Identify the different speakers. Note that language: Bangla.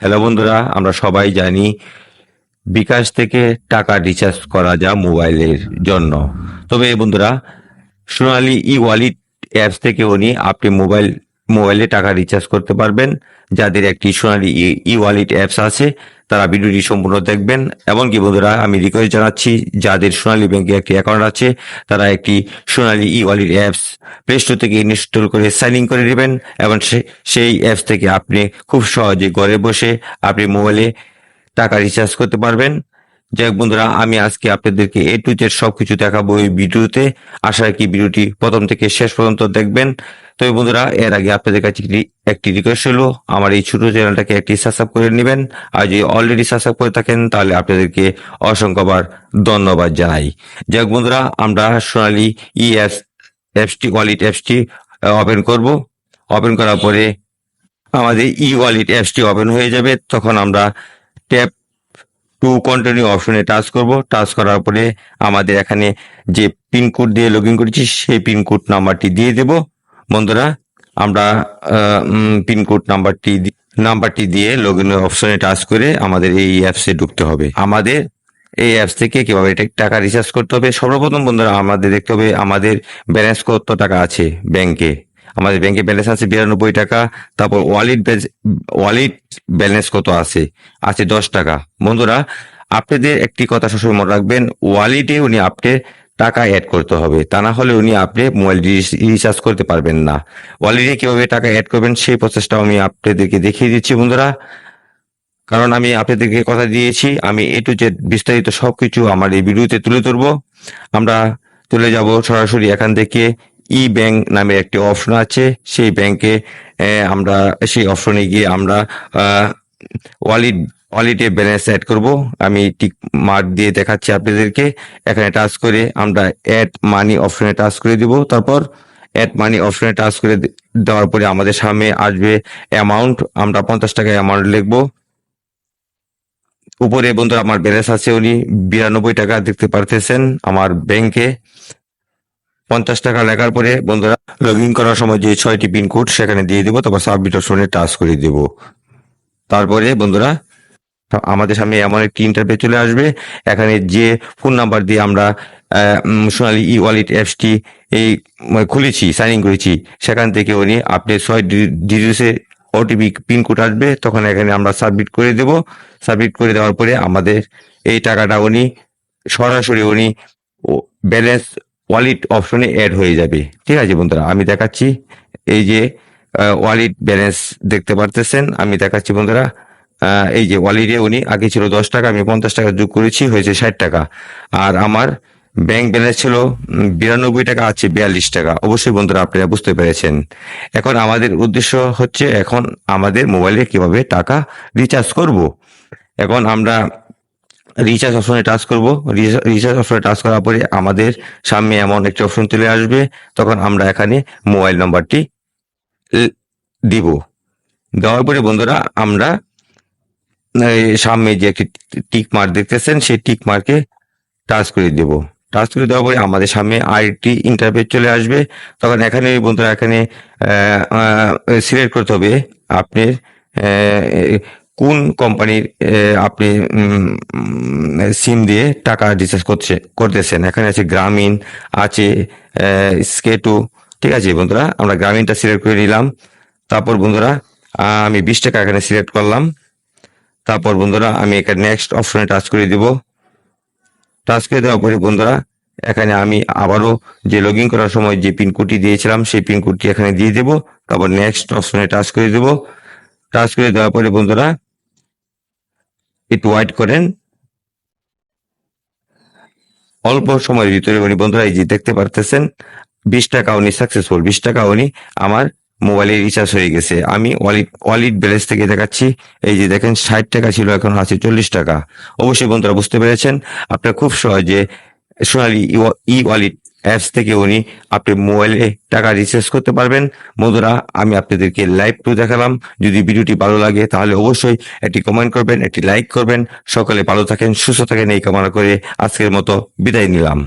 Speaker 1: হ্যালো বন্ধুরা, আমরা সবাই জানি বিকাশ থেকে টাকা রিচার্জ করা যায় মোবাইলের জন্য। তবে বন্ধুরা, সোনালি ই ওয়ালেট অ্যাপস থেকে উনি আপনি মোবাইল, মোবাইলে টাকা রিচার্জ করতে পারবেন। যাদের একটি সোনালি ই ওয়ালেট অ্যাপস আছে, তারা ভিডিওটি সম্পূর্ণ দেখবেন। এমনকি বন্ধুরা, আমি রিকোয়েস্ট জানাচ্ছি, যাদের সোনালী ব্যাংকে একটি অ্যাকাউন্ট আছে, তারা একটি Sonali e wallet apps play store থেকে ইনস্টল করে সাইন ইন করে নেবেন এবং সেই অ্যাপস থেকে আপনি খুব সহজে ঘরে বসে আপনি মোবাইলে টাকা রিচার্জ করতে পারবেন। যাই বন্ধুরা, আমি আজকে আপনাদেরকে এ টু জেড সবকিছু দেখাবো এই ভিডিওতে। আশা রাখি ভিডিওটি প্রথম থেকে শেষ পর্যন্ত দেখবেন। তবে বন্ধুরা, এর আগে আপনাদের কাছে একটি- রিকোয়েস্ট হলো আমার এই ছোট চ্যানেলটাকে একটি সাবস্ক্রাইব করে নেবেন। আর যদি অলরেডি সাবস্ক্রাইব করে থাকেন, তাহলে আপনাদেরকে অসংখ্যবার ধন্যবাদ জানাই। যাই বন্ধুরা, আমরা সোনালি ই অ্যাপস অ্যাপসটি ওয়ালেট অ্যাপসটি ওপেন করব। ওপেন করার পরে আমাদের ই ওয়ালেট অ্যাপসটি ওপেন হয়ে যাবে। তখন আমরা ট্যাপ টু কন্টিনিউ অপশনে টাচ করব। টাচ করার পরে আমাদের এখানে যে পিনকোড দিয়ে লগ ইন করেছি, সেই পিনকোড নাম্বারটি দিয়ে দেব। বন্ধুরা, আমরা পিনকোড নাম্বারটি নাম্বারটি দিয়ে লগ ইন অপশনে টাচ করে আমাদের এই অ্যাপসে ঢুকতে হবে। আমাদের এই অ্যাপস থেকে কীভাবে টাকা রিচার্জ করতে হবে? সর্বপ্রথম বন্ধুরা, আমাদের দেখতে হবে আমাদের ব্যালেন্স কত টাকা আছে ব্যাংকে আমাদের ব্যাংকে ব্যালেন্স আছে বিরানব্বই টাকা, তারপর ওয়ালেট ওয়ালেট ব্যালেন্স কত আছে? আছে দশ টাকা। বন্ধুরা, আপনাদের একটি কথা সবসময় মনে রাখবেন ওয়ালেটে উনি আপনি টাকা অ্যাড করতে হবে। তা না হলে উনি আপনি মোবাইল রিচার্জ করতে পারবেন না। ওয়ালেটে কীভাবে টাকা অ্যাড করবেন, সেই প্রসেসটাও আমি আপনাদেরকে দেখিয়ে দিচ্ছি, বন্ধুরা। কারণ আমি আপনাদেরকে কথা দিয়েছি, আমি এ টু জেড বিস্তারিত সবকিছু আমার এই ভিডিওতে তুলে ধরবো। আমরা চলে যাব সরাসরি এখান থেকে ই ব্যাংক নামে একটি অপশন আছে। সেই ব্যাংকে আমরা, সেই অপশনে গিয়ে আমরা ওয়ালেট ওয়ালেটে ব্যালেন্স অ্যাড করব। আমি টিক মার্ক দিয়ে দেখাচ্ছি আপনাদেরকে। এখানে টাচ করে আমরা অ্যাড মানি অপশনে টাচ করে দিব। তারপর অ্যাড মানি অপশনে টাচ করে দেওয়ার পরে আমাদের সামনে আসবে অ্যামাউন্ট আমরা পঞ্চাশ টাকা অ্যামাউন্ট লিখব। উপরে বন্ধুরা, আমার ব্যালেন্স আছে উনি। বিরানব্বই টাকা দেখতে পারতেছেন আমার ব্যাংকে পঞ্চাশ টাকা লেখার পরে বন্ধুরা লগ ইন করার সময় যে ছয়টি পিনকোড সেখানে দিয়ে দিব, তারপর সাবমিট অপশনে টাচ করে দিব। তারপরে বন্ধুরা, আমাদের সামনে এমন একটি ইন্টারভিউ চলে আসবে। এখানে যে ফোন নাম্বার দিয়ে আমরা সোনালী ই ওয়ালেট অ্যাপসটি এই খুলেছি সাইন ইন করেছি, সেখান থেকে উনি আপনি ছয় ডিজিটে ওটিপি পিনকোড আসবে, তখন এখানে আমরা সাবমিট করে দেব। সাবমিট করে দেওয়ার পরে আমাদের এই টাকাটা উনি, সরাসরি উনি ব্যালেন্স ওয়ালেট অপশনে অ্যাড হয়ে যাবে। ঠিক আছে বন্ধুরা, আমি দেখাচ্ছি এই যে ওয়ালেট ব্যালেন্স দেখতে পারতেছেন, আমি দেখাচ্ছি বন্ধুরা এই যে ওয়ালেটে উনি, আগে ছিল দশ টাকা, আমি পঞ্চাশ টাকা যোগ করেছি, হয়েছে ষাট টাকা। আর আমার ব্যাংক ব্যালেন্স ছিল বিরানব্বই টাকা, আছে বিয়াল্লিশ টাকা। অবশ্যই বন্ধুরা আপনারা বুঝতে পেরেছেন। এখন আমাদের উদ্দেশ্য হচ্ছে, এখন আমাদের মোবাইলে কীভাবে টাকা রিচার্জ করব? এখন আমরা রিচার্জ অপশনে টাচ করব। রিচার্জ অপশনে টাচ করার পরে আমাদের সামনে এমন একটি অপশন চলে আসবে। তখন আমরা এখানে মোবাইল নাম্বারটি দিব। দেওয়ার পরে বন্ধুরা আমরা সামনে যে একটি টিক মার্ক দেখতেছেন, সেই টিক মার্কে টাচ করে দেব। টাচ করে দেওয়ার পরে আমাদের সামনে আরেকটি ইন্টারভিউ চলে আসবে। তখন এখানে বন্ধুরা এখানে সিলেক্ট করতে হবে। আপনার কোন কোম্পানির আপনি সিম দিয়ে টাকা রিচার্জ করছে, করতেছেন? এখানে আছে গ্রামীণ, আছে স্কেটু, ঠিক আছে বন্ধুরা? আমরা গ্রামীণটা সিলেক্ট করে নিলাম। তারপর বন্ধুরা, আমি বিশ টাকা এখানে সিলেক্ট করলাম। তারপর বন্ধুরা, আমি এখানে নেক্সট অপশনে টাচ করে দিব। টাচ করে দেওয়ার পরে বন্ধুরা, এখানে আমি আবারও যে লগ করার সময় যে পিনকোডটি দিয়েছিলাম, সেই পিনকোডটি এখানে দিয়ে দেব। তারপর নেক্সট অপশনে টাচ করে দেব। টাচ করে দেওয়ার পরে বন্ধুরা একটু ওয়াইট করেন। অল্প সময়ের ভিতরে উনি, বন্ধুরা, এই যে দেখতে পারতেছেন, বিশ টাকা উনি সাকসেসফুল বিশ টাকা উনি আমার মোবাইলে রিচার্জ হয়ে গেছে। আমি ওয়ালিট ওয়ালিট ব্যালেন্স থেকে দেখাচ্ছি। এই যে দেখেন, ষাট টাকা ছিল, এখন আছে চল্লিশ টাকা। অবশ্যই বন্ধুরা বুঝতে পেরেছেন, আপনারা খুব সহজে সোনালি ই ওয়ালেট অ্যাপস থেকে উনি আপনি মোবাইলে টাকা রিচার্জ করতে পারবেন। বন্ধুরা, আমি আপনাদেরকে লাইভ টু দেখালাম। যদি ভিডিওটি ভালো লাগে, তাহলে অবশ্যই একটি কমেন্ট করবেন, একটি লাইক করবেন। সকলে ভালো থাকেন, সুস্থ থাকেন, এই কামনা করে আজকের মতো বিদায় নিলাম।